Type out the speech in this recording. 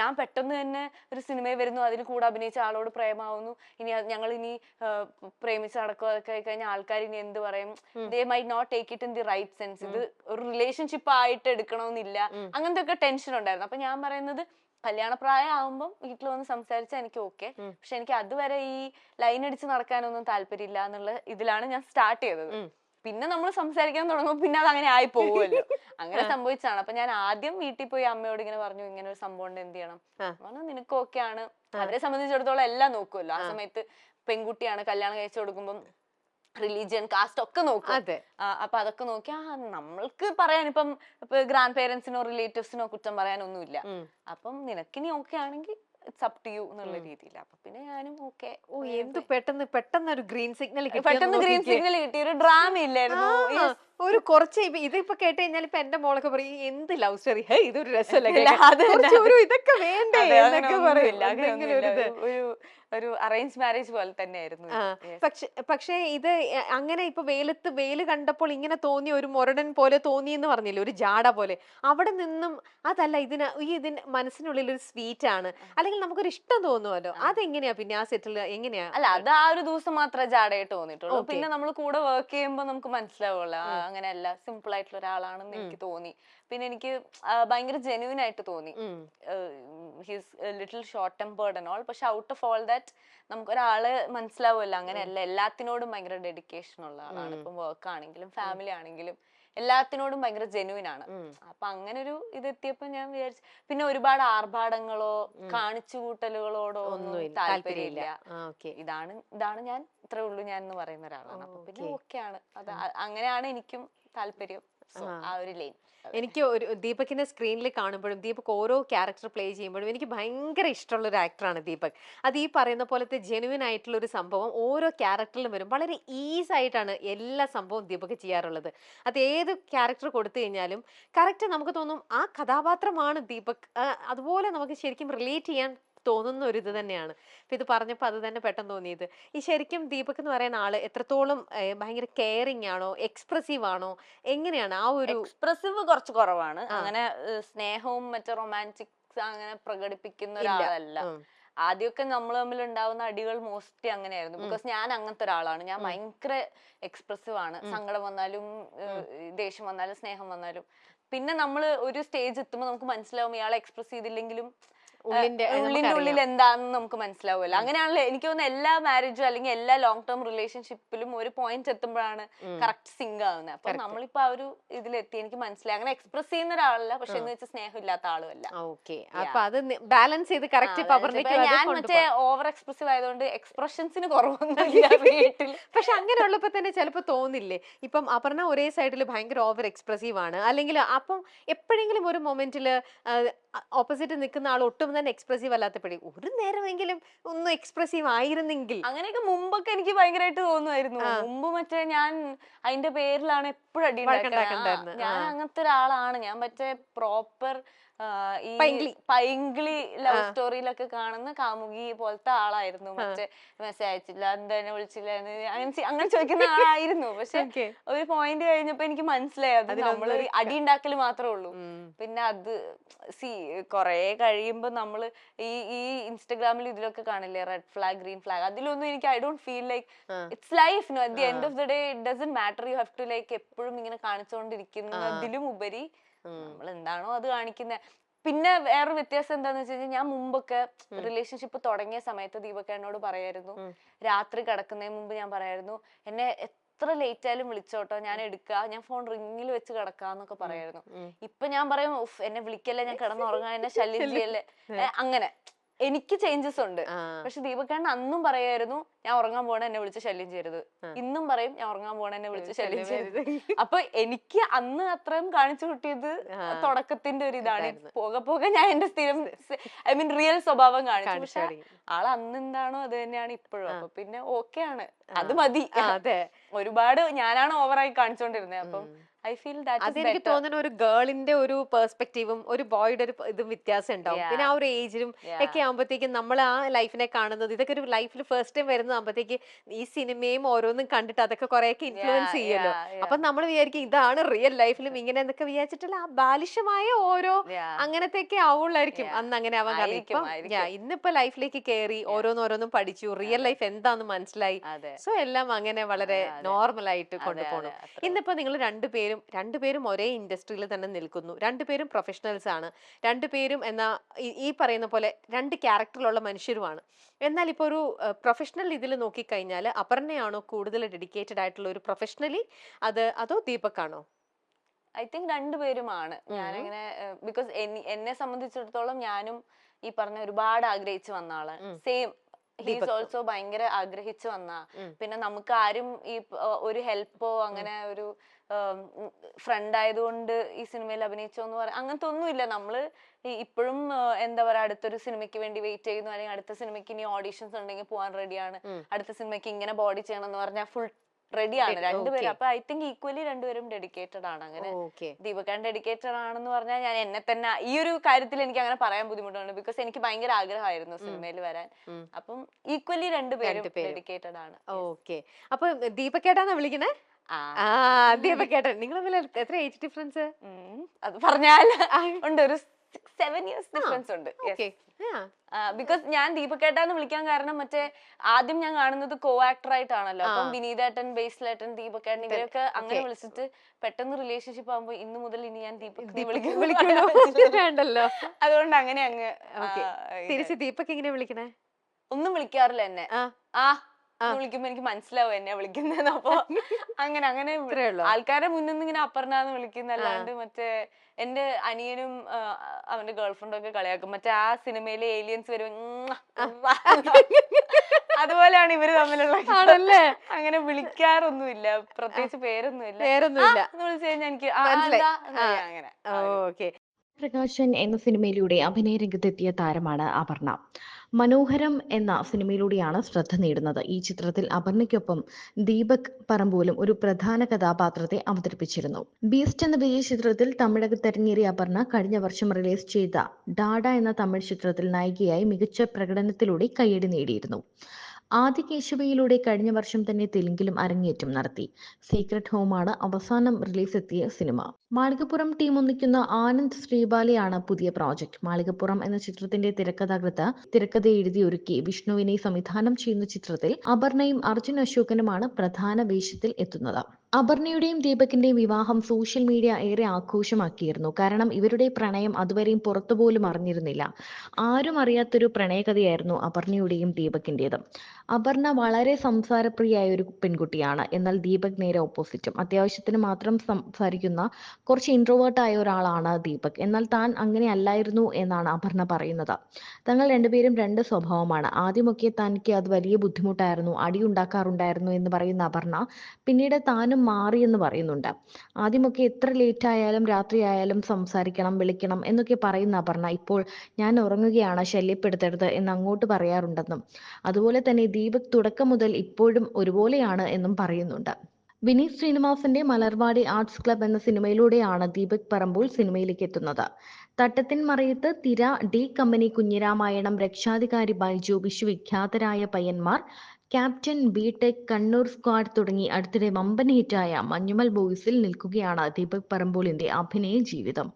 ഞാൻ പെട്ടെന്ന് തന്നെ ഒരു സിനിമയിൽ വരുന്നു അതിൽ കൂടെ അഭിനയിച്ച ആളോട് പ്രേമാവുന്നു. ഇനി ഞങ്ങൾ ഇനി പ്രേമിച്ച് നടക്കുകയൊക്കെ ആയി കഴിഞ്ഞാൽ ആൾക്കാർ ഇനി എന്ത് പറയും? ദേ my not take it in the right sense ഇത് ഒരു റിലേഷൻഷിപ്പ് ആയിട്ട് എടുക്കണമെന്നില്ല. അങ്ങനത്തെ ഒക്കെ ടെൻഷൻ ഉണ്ടായിരുന്നു. അപ്പൊ ഞാൻ പറയുന്നത് കല്യാണപ്രായം ആവുമ്പം വീട്ടിൽ വന്ന് സംസാരിച്ചാൽ എനിക്ക് ഓക്കെ പക്ഷെ എനിക്ക് അതുവരെ ഈ ലൈൻ അടിച്ച് നടക്കാനൊന്നും താല്പര്യമില്ല എന്നുള്ള ഇതിലാണ് ഞാൻ സ്റ്റാർട്ട് ചെയ്തത്. പിന്നെ നമ്മൾ സംസാരിക്കാൻ തുടങ്ങുമ്പോൾ പിന്നെ അത് അങ്ങനെ ആയി പോകുമല്ലോ അങ്ങനെ സംഭവിച്ചാണ് അപ്പൊ ഞാൻ ആദ്യം വീട്ടിൽ പോയി അമ്മയോട് ഇങ്ങനെ പറഞ്ഞു ഇങ്ങനെ ഒരു സംഭവം ഉണ്ട് എന്ത് ചെയ്യണം? പറഞ്ഞു നിനക്ക് ഓക്കെ ആണ്. അവരെ സംബന്ധിച്ചിടത്തോളം എല്ലാം നോക്കുമല്ലോ. ആ. സമയത്ത് പെൺകുട്ടിയാണ് കല്യാണം കഴിച്ചു കൊടുക്കുമ്പോൾ റിലീജിയൻ കാസ്റ്റ് ഒക്കെ നോക്കും. അപ്പൊ അതൊക്കെ നോക്കി ആ നമ്മൾക്ക് പറയാൻ ഇപ്പം ഗ്രാൻഡ് പേരൻസിനോ റിലേറ്റീവ്സിനോ കുറ്റം പറയാനൊന്നുമില്ല. അപ്പം നിനക്കിനി ഓക്കെ ആണെങ്കിൽ ഇറ്റ്സ് അപ് ടു യു എന്നുള്ള രീതിയിൽ അപ്പൊ പിന്നെ ഞാനും ഓക്കെ ഓ എന്ത് പെട്ടെന്ന് പെട്ടെന്ന് ഒരു ഗ്രീൻ സിഗ്നൽ പെട്ടെന്ന് ഗ്രീൻ സിഗ്നൽ കിട്ടി. ഒരു ഡ്രാമ ഇല്ലായിരുന്നു. ഒരു കുറച്ച് ഇതിപ്പോ കേട്ട് കഴിഞ്ഞാൽ ഇപ്പൊ എന്റെ മോളൊക്കെ പറയും എന്ത് ലവ് സ്റ്റോറി ഹേ ഇതൊരു രസമല്ലേ ഇതൊക്കെ വേണ്ടേ എന്നൊക്കെ പറയില്ല അങ്ങനെ ഒരു. ഒരു അറേഞ്ച് മാരേജ് പോലെ തന്നെയായിരുന്നു. പക്ഷെ പക്ഷേ ഇത് അങ്ങനെ ഇപ്പൊ വെയിലത്ത് വെയിൽ കണ്ടപ്പോൾ ഇങ്ങനെ തോന്നി ഒരു മുരടൻ പോലെ തോന്നി എന്ന് പറഞ്ഞില്ലേ ഒരു ജാട പോലെ. അവിടെ നിന്നും അതല്ല ഇതിന് ഈ ഇതിന് മനസ്സിനുള്ളിൽ ഒരു സ്വീറ്റ് ആണ്. അല്ലെങ്കിൽ നമുക്കൊരു ഇഷ്ടം തോന്നുമല്ലോ. അതെങ്ങനെയാ പിന്നെ ആ സെറ്റിൽ എങ്ങനെയാ? അല്ല അത് ആ ഒരു ദിവസം മാത്രമേ ജാടയായിട്ട് തോന്നിയിട്ടുള്ളൂ. പിന്നെ നമ്മൾ കൂടെ വർക്ക് ചെയ്യുമ്പോൾ നമുക്ക് മനസ്സിലാവുള്ളൂ അങ്ങനെയല്ല സിമ്പിൾ ആയിട്ടുള്ള ഒരാളാണെന്ന് എനിക്ക് തോന്നി. പിന്നെ എനിക്ക് ഭയങ്കര ജെന്യൂൻ ആയിട്ട് തോന്നി. His little short tempered and all പക്ഷെ ഔട്ട് ഓഫ് ഓൾ ദാറ്റ് നമുക്ക് ഒരാൾ മനസ്സിലാവുമല്ലോ അങ്ങനെയല്ല എല്ലാത്തിനോടും ഭയങ്കര ഡെഡിക്കേഷൻ ഉള്ള ആളാണ്. ഇപ്പം വർക്ക് ആണെങ്കിലും ഫാമിലി ആണെങ്കിലും എല്ലാത്തിനോടും ഭയങ്കര ജെനുവിൻ ആണ്. അപ്പൊ അങ്ങനെ ഒരു ഇതെത്തിയപ്പോ ഞാൻ വിചാരിച്ചു പിന്നെ ഒരുപാട് ആർഭാടങ്ങളോ കാണിച്ചു കൂട്ടലുകളോടോ ഒന്നും താല്പര്യമില്ല. ഇതാണ് ഇതാണ് ഞാൻ ഇത്രേ ഉള്ളൂ ഞാൻ എന്ന് പറയുന്ന ഒരാളാണ്. അപ്പൊ പിന്നെ ഓക്കേ. ആണ്. അത് അങ്ങനെയാണ് എനിക്കും താല്പര്യം. ആ. ഒരു ലൈൻ. എനിക്ക് ഒരു ദീപകിന്റെ സ്ക്രീനിൽ കാണുമ്പോഴും ദീപക് ഓരോ ക്യാരക്ടർ പ്ലേ ചെയ്യുമ്പോഴും എനിക്ക് ഭയങ്കര ഇഷ്ടമുള്ള ഒരു ആക്ടറാണ് ദീപക്. അത് ഈ പറയുന്ന പോലത്തെ ജെനുവിൻ ആയിട്ടുള്ള ഒരു സംഭവം ഓരോ ക്യാരക്ടറിലും വരും. വളരെ ഈസി ആയിട്ടാണ് എല്ലാ സംഭവവും ദീപക് ചെയ്യാറുള്ളത്. അത് ഏത് ക്യാരക്ടർ കൊടുത്തു കഴിഞ്ഞാലും കറക്റ്റ് നമുക്ക് തോന്നും ആ കഥാപാത്രമാണ് ദീപക്. അതുപോലെ നമുക്ക് ശരിക്കും റിലേറ്റ് ചെയ്യാൻ തോന്നുന്ന ഒരു ഇത് തന്നെയാണ്. അപ്പൊ ഇത് പറഞ്ഞപ്പോൾ അത് തന്നെ പെട്ടെന്ന് തോന്നിയത്. ഈ ശരിക്കും ദീപക് എന്ന് പറയുന്ന ആൾ എത്രത്തോളം ഭയങ്കര കെയറിങ് ആണോ എക്സ്പ്രസീവ് ആണോ എങ്ങനെയാണ് ആ ഒരു എക്സ്പ്രസീവ് കുറച്ച് കുറവാണ്. അങ്ങനെ സ്നേഹവും മറ്റേ റൊമാന്റിക്സ് അങ്ങനെ പ്രകടിപ്പിക്കുന്ന ഒരാളല്ല. ആദ്യമൊക്കെ നമ്മൾ തമ്മിൽ ഉണ്ടാവുന്ന അടികൾ മോസ്റ്റ്ലി അങ്ങനെയായിരുന്നു. ബിക്കോസ് ഞാൻ അങ്ങനത്തെ ഒരാളാണ്. ഞാൻ ഭയങ്കര എക്സ്പ്രസീവ് ആണ്. സങ്കടം വന്നാലും ദേഷ്യം വന്നാലും സ്നേഹം വന്നാലും. പിന്നെ നമ്മൾ ഒരു സ്റ്റേജ് എത്തുമ്പോൾ നമുക്ക് മനസ്സിലാവും ഇയാളെ എക്സ്പ്രസ് ചെയ്തില്ലെങ്കിലും ഉള്ളിന്റെ ഉള്ളിൽ എന്താണെന്ന് നമുക്ക് മനസ്സിലാവുമല്ലോ. അങ്ങനെയാണല്ലോ എനിക്ക് തോന്നുന്നു എല്ലാ മാരേജും അല്ലെങ്കിൽ എല്ലാ ലോങ് ടേം റിലേഷൻഷിപ്പിലും ഒരു പോയിന്റ് എത്തുമ്പോഴാണ് കറക്റ്റ് സിങ്ക് ആവുന്നത്. അപ്പൊ നമ്മളിപ്പോ ആ ഒരു ഇതിലെത്തി. എനിക്ക് മനസ്സിലായി. അങ്ങനെ എക്സ്പ്രസ് ചെയ്യുന്ന ഒരാളല്ല പക്ഷെ എന്ന് വെച്ചാൽ സ്നേഹം ഇല്ലാത്ത ആളുമല്ല ഓക്കെ അപ്പൊ അത് ബാലൻസ് ചെയ്ത് കറക്റ്റ് ഞാൻ മറ്റേ ഓവർ എക്സ്പ്രസീവ് ആയതുകൊണ്ട് എക്സ്പ്രഷൻസിന് കുറവൊന്നുമില്ല വീട്ടിൽ പക്ഷെ അങ്ങനെയുള്ളപ്പോ തന്നെ ചിലപ്പോ തോന്നില്ലേ? ഇപ്പം അപർണ ഒരേ സൈഡിൽ ഭയങ്കര ഓവർ എക്സ്പ്രസീവ് ആണ്. അല്ലെങ്കിൽ അപ്പം എപ്പോഴെങ്കിലും ഒരു മൊമെന്റിൽ ഓപ്പോസിറ്റ് നിൽക്കുന്ന ആൾ ഒട്ടും തന്നെ എക്സ്പ്രസീവ് അല്ലാത്തപ്പോഴേ ഒരു നേരമെങ്കിലും ഒന്ന് എക്സ്പ്രസീവ് ആയിരുന്നെങ്കിൽ. അങ്ങനെയൊക്കെ മുമ്പൊക്കെ എനിക്ക് ഭയങ്കരമായിട്ട് തോന്നുമായിരുന്നു. മുമ്പ് മറ്റേ ഞാൻ അതിന്റെ പേരിലാണ് എപ്പോഴും അടി. ഞാൻ. അങ്ങനത്തെ ഒരാളാണ്. ഞാൻ മറ്റേ പ്രോപ്പർ ഈ പൈങ്കിളി. ലവ് സ്റ്റോറിയിലൊക്കെ കാണുന്ന കാമുകി പോലത്തെ ആളായിരുന്നു. മറ്റേ മെസ്സേജ് അയച്ചില്ല എന്താണ് വിളിച്ചില്ല? അങ്ങനെ അങ്ങനെ ചോദിക്കുന്ന ആളായിരുന്നു. പക്ഷെ ഒരു പോയിന്റ് കഴിഞ്ഞപ്പോ എനിക്ക് മനസ്സിലായി അത് നമ്മൾ അടി ഉണ്ടാക്കൽ മാത്രമേ ഉള്ളൂ. പിന്നെ അത് സി കൊറേ കഴിയുമ്പോ നമ്മൾ ഈ ഈ ഇൻസ്റ്റഗ്രാമിൽ ഇതിലൊക്കെ കാണില്ലേ റെഡ് ഫ്ലാഗ് ഗ്രീൻ ഫ്ലാഗ് അതിലൊന്നും എനിക്ക് I don't feel like it's life no at the end of the day it doesn't matter you have to like എപ്പോഴും ഇങ്ങനെ കാണിച്ചുകൊണ്ടിരിക്കുന്നതിലും ഉപരി നമ്മൾ എന്താണോ അത് കാണിക്കുന്നത് പിന്നെ വേറെ വ്യത്യാസം എന്താന്ന് വെച്ച് കഴിഞ്ഞാൽ ഞാൻ മുമ്പൊക്കെ റിലേഷൻഷിപ്പ് തുടങ്ങിയ സമയത്ത് ദീപക്ക എന്നോട് പറയായിരുന്നു. രാത്രി കിടക്കുന്നതിന് മുമ്പ് ഞാൻ പറയായിരുന്നു എന്നെ എത്ര ലേറ്റ് ആയാലും വിളിച്ചോട്ടോ ഞാൻ എടുക്കുക ഞാൻ ഫോൺ റിങ്ങിൽ വെച്ച് കിടക്കാന്നൊക്കെ പറയായിരുന്നു. ഇപ്പൊ ഞാൻ പറയും എന്നെ വിളിക്കല്ലേ ഞാൻ കിടന്നുറങ്ങാൻ എന്നെ ശല്യം ചെയ്യല്ലേ. അങ്ങനെ. എനിക്ക് ചേഞ്ചസ് ഉണ്ട്. പക്ഷെ ദീപക്കാരൻ അന്നും പറയായിരുന്നു ഞാൻ ഉറങ്ങാൻ പോണ എന്നെ വിളിച്ച് ശല്യം ചെയ്യരുത്. ഇന്നും പറയും ഞാൻ ഉറങ്ങാൻ പോണ എന്നെ വിളിച്ച് ശല്യം ചെയ്യരുത്. അപ്പൊ എനിക്ക് അന്ന് അത്രയും കാണിച്ചു കിട്ടിയത് തുടക്കത്തിന്റെ ഒരു ഇതാണ്. പോകെ പോകെ ഞാൻ എന്റെ സ്ഥിരം ഐ മീൻ റിയൽ സ്വഭാവം കാണിച്ചു. പക്ഷെ ആൾ അന്ന് എന്താണോ അത് തന്നെയാണ് ഇപ്പോഴും. അപ്പൊ പിന്നെ ഓക്കെ ആണ്. അത് മതി. അതെ. ഒരുപാട് ഞാനാണ് ഓവറായി കാണിച്ചോണ്ടിരുന്നത് അപ്പം ഐ ഫീൽ ദാറ്റ് അതെനിക്ക് തോന്നുന്ന ഒരു ഗേളിന്റെ ഒരു പെർസ്പെക്റ്റീവും ഒരു ബോയുടെ ഒരു ഇതും വ്യത്യാസം ഉണ്ടാവും. പിന്നെ ആ ഒരു ഏജിലും ഒക്കെ ആകുമ്പോഴത്തേക്കും നമ്മൾ ആ ലൈഫിനെ കാണുന്നത് ഇതൊക്കെ ഒരു ലൈഫിൽ ഫസ്റ്റ് ടൈം വരുന്നതാകുമ്പോഴത്തേക്ക് ഈ സിനിമയും ഓരോന്നും കണ്ടിട്ട് അതൊക്കെ കുറെയൊക്കെ ഇൻഫ്ലുവൻസ് ചെയ്യുമല്ലോ. അപ്പൊ നമ്മൾ വിചാരിക്കും ഇതാണ് റിയൽ ലൈഫിലും ഇങ്ങനെ എന്നൊക്കെ വിചാരിച്ചിട്ടുള്ള ആ ബാലിശമായ ഓരോ അങ്ങനത്തെയൊക്കെ ആവുള്ളായിരിക്കും. അന്ന് അങ്ങനെ ആവാൻ കാരണം. ഇന്നിപ്പോ ലൈഫിലേക്ക് കയറി ഓരോന്നോരോന്നും പഠിച്ചു. റിയൽ ലൈഫ് എന്താന്ന് മനസ്സിലായി. സോ എല്ലാം അങ്ങനെ വളരെ. നോർമൽ ആയിട്ട് കൊണ്ടുപോകണം ഇന്നിപ്പോ നിങ്ങൾ രണ്ടുപേരും രണ്ടുപേരും ഒരേ ഇൻഡസ്ട്രിയിൽ തന്നെ നിൽക്കുന്നു. രണ്ടുപേരും പ്രൊഫഷണൽസ് ആണ്. രണ്ടുപേരും എന്നാ ഈ- ഈ പറയുന്ന പോലെ രണ്ട് ക്യാരക്ടറിലുള്ള മനുഷ്യരുമാണ്. എന്നാൽ ഇപ്പോൾ ഒരു പ്രൊഫഷണൽ ഇതിൽ നോക്കിക്കഴിഞ്ഞാൽ അപർണയാണോ കൂടുതൽ ഡെഡിക്കേറ്റഡ് ആയിട്ടുള്ള ഒരു പ്രൊഫഷണലി അത് അതോ ദീപക്കാണോ? ഐ തിങ്ക് രണ്ടുപേരുമാണ് ഞാനങ്ങനെ ബിക്കോസ് എന്നെ സംബന്ധിച്ചിടത്തോളം ഞാനും ഈ പറഞ്ഞ ഒരുപാട് ആഗ്രഹിച്ചു വന്ന ആളാണ് സെയിം ഹീസ്. ഓൾസോ ഭയങ്കര ആഗ്രഹിച്ചു വന്ന. പിന്നെ നമുക്ക് ആരും ഈ ഒരു ഹെൽപ്പോ അങ്ങനെ ഒരു ഫ്രണ്ട് ആയതുകൊണ്ട് ഈ സിനിമയിൽ അഭിനയിച്ചോ എന്ന് പറയാം അങ്ങനത്തെ ഒന്നുമില്ല നമ്മൾ ഇപ്പോഴും എന്താ പറയാ അടുത്തൊരു സിനിമയ്ക്ക് വേണ്ടി വെയിറ്റ് ചെയ്യുന്നു അല്ലെങ്കിൽ അടുത്ത സിനിമയ്ക്ക് ഇനി ഓഡീഷൻസ് ഉണ്ടെങ്കിൽ പോകാൻ റെഡിയാണ്. അടുത്ത സിനിമയ്ക്ക് ഇങ്ങനെ ബോഡി ചെയ്യണം എന്ന് പറഞ്ഞാൽ ഫുൾ റെഡിയാണ് രണ്ടുപേരും. അപ്പൊ ഐ തിങ്ക് ഈക്വലി രണ്ടുപേരും ഡെഡിക്കേറ്റഡ് ആണ് അങ്ങനെ. ഓക്കെ ദീപക്കാൻ ഡെഡിക്കേറ്റഡ് ആണെന്ന് പറഞ്ഞാൽ ഞാൻ എന്നെ തന്നെ ഈ ഒരു കാര്യത്തിൽ എനിക്ക് അങ്ങനെ പറയാൻ ബുദ്ധിമുട്ടുണ്ട് ബിക്കോസ് എനിക്ക് ഭയങ്കര ആഗ്രഹമായിരുന്നു സിനിമയിൽ വരാൻ. അപ്പം ഈക്വലി രണ്ടുപേരും. ഡെഡിക്കേറ്റഡ് ആണ്. ഓക്കെ അപ്പൊ ദീപക്കേട്ടാന്നാ വിളിക്കണേ ദീപക്കേട്ടൻ. നിങ്ങൾ തമ്മിൽ എത്ര ഏജ് ഡിഫറൻസ് അത് പറഞ്ഞാൽ ഉണ്ട്. ഒരു സെവൻ ഇയേഴ്സ് ഡിഫറൻസ് ഉണ്ട്. ബിക്കോസ് ഞാൻ ദീപക്കേട്ടാന്ന് വിളിക്കാൻ കാരണം മറ്റേ ആദ്യം ഞാൻ കാണുന്നത് കോ ആക്ടർ ആയിട്ടാണല്ലോ അപ്പം. വിനീതേട്ടൻ ബേസിലേട്ടൻ ദീപക്കേട്ടൻ ഇവരൊക്കെ അങ്ങനെ വിളിച്ചിട്ട് പെട്ടെന്ന് റിലേഷൻഷിപ്പ് ആകുമ്പോ ഇന്ന് മുതൽ ഇനി ഞാൻ ദീപക് നീ ദീപക് വിളിക്കുന്നു വിളിക്കണോ? പറയാൻ പറ്റില്ല. വേണ്ടല്ലോ. അതുകൊണ്ട് അങ്ങനെ അങ്ങ് തിരിച്ച് ദീപക് എങ്ങനെ വിളിക്കണേ? ഒന്നും വിളിക്കാറില്ല എന്നെ. ആ. വിളിക്കുമ്പോ എനിക്ക് മനസ്സിലാവും എന്നെ വിളിക്കുന്ന അപ്പൊ അങ്ങനെ അങ്ങനെ ആൾക്കാരെ മുന്നിൽ നിന്ന് ഇങ്ങനെ അപ്പർണാന്ന് വിളിക്കുന്നല്ലാണ്ട് മറ്റേ എന്റെ അനിയനും അവന്റെ ഗേൾഫ്രണ്ടും ഒക്കെ കളിയാക്കും. മറ്റേ ആ സിനിമയിലെ ഏലിയൻസ് വരും. അതുപോലെയാണ് ഇവർ തമ്മിലുള്ള ആണല്ലേ? അങ്ങനെ വിളിക്കാറൊന്നുമില്ല. പ്രത്യേകിച്ച് പേരൊന്നുമില്ല. പേരൊന്നുമില്ല. വിളിച്ചു കഴിഞ്ഞാൽ എനിക്ക് അങ്ങനെ. ഓക്കെ. പ്രകാശൻ എന്ന സിനിമയിലൂടെ അഭിനയ രംഗത്തെത്തിയ താരമാണ് അപർണ. മനോഹരം എന്ന സിനിമയിലൂടെയാണ് ശ്രദ്ധ നേടുന്നത്. ഈ ചിത്രത്തിൽ അപർണയ്ക്കൊപ്പം ദീപക് പറമ്പൂലും ഒരു പ്രധാന കഥാപാത്രത്തെ അവതരിപ്പിച്ചിരുന്നു. ബീസ്റ്റ് എന്ന വിജയ ചിത്രത്തിൽ തമിഴകത്ത് തെരഞ്ഞേറിയ അപർണ കഴിഞ്ഞ വർഷം റിലീസ് ചെയ്ത ഡാഡ എന്ന തമിഴ് ചിത്രത്തിൽ നായികയായി മികച്ച പ്രകടനത്തിലൂടെ കയ്യടി നേടിയിരുന്നു. ആദ്യ കേശവയിലൂടെ കഴിഞ്ഞ വർഷം തന്നെ തെലുങ്കിലും അരങ്ങേറ്റം നടത്തി. സീക്രട്ട് ഹോമാണ് അവസാനം റിലീസ് എത്തിയ സിനിമ. മാളികപ്പുറം ടീം ഒന്നിക്കുന്ന ആനന്ദ് ശ്രീബാലയാണ് പുതിയ പ്രോജക്ട്. മാളികപ്പുറം എന്ന ചിത്രത്തിന്റെ തിരക്കഥാകൃത്ത് തിരക്കഥ എഴുതി ഒരുക്കി. വിഷ്ണുവിനെ സംവിധാനം ചെയ്യുന്ന ചിത്രത്തിൽ അപർണയും അർജുൻ അശോകനുമാണ് പ്രധാന വേഷത്തിൽ എത്തുന്നത്. അപർണയുടെയും ദീപകിന്റെയും വിവാഹം സോഷ്യൽ മീഡിയ ഏറെ ആഘോഷമാക്കിയിരുന്നു. കാരണം ഇവരുടെ പ്രണയം അതുവരെയും പുറത്തുപോലും അറിഞ്ഞിരുന്നില്ല. ആരും അറിയാത്തൊരു പ്രണയകഥയായിരുന്നു അപർണയുടെയും ദീപകിന്റേതും. അപർണ വളരെ സംസാരപ്രിയായ ഒരു പെൺകുട്ടിയാണ്. എന്നാൽ ദീപക് നേരെ ഓപ്പോസിറ്റും അത്യാവശ്യത്തിന് മാത്രം സംസാരിക്കുന്ന കുറച്ച് ഇൻട്രോവേർട്ട് ആയ ഒരാളാണ് ദീപക്. എന്നാൽ താൻ അങ്ങനെ അല്ലായിരുന്നു എന്നാണ് അപർണ പറയുന്നത്. തങ്ങൾ രണ്ടുപേരും രണ്ട് സ്വഭാവമാണ്. ആദ്യമൊക്കെ തനിക്ക് അത് വലിയ ബുദ്ധിമുട്ടായിരുന്നു. അടിയുണ്ടാക്കാറുണ്ടായിരുന്നു എന്ന് പറയുന്ന അപർണ പിന്നീട് താനും മാറിയെന്ന് പറയുന്നുണ്ട്. ആദ്യമൊക്കെ എത്ര ലേറ്റ് ആയാലും രാത്രി ആയാലും സംസാരിക്കണം വിളിക്കണം എന്നൊക്കെ പറയുന്ന അപർണ ഇപ്പോൾ ഞാൻ ഉറങ്ങുകയാണ് ശല്യപ്പെടുത്തരുത് എന്ന് അങ്ങോട്ട് പറയാറുണ്ടെന്നും. അതുപോലെ തന്നെ ദീപക് തുടക്കം മുതൽ ഇപ്പോഴും ഒരുപോലെയാണ് എന്നും പറയുന്നുണ്ട്. വിനീത് ശ്രീനിവാസന്റെ മലർവാടി ആർട്സ് ക്ലബ് എന്ന സിനിമയിലൂടെയാണ് ദീപക് പറമ്പൂൾ സിനിമയിലേക്ക് എത്തുന്നത്. തട്ടത്തിൻ മറയത്ത് തിര D company Kunjiramayanam Rakshadhikari Baiju Vishwavikhyatharaya Payyanmar captain B Tech Kannur squad തുടങ്ങി അടുത്തിടെ വമ്പൻ ഹിറ്റായ മഞ്ഞുമൽ ബോയ്സിൽ നിൽക്കുകയാണ് ദീപക് പറമ്പോളിന്റെ അഭിനയ ജീവിതം.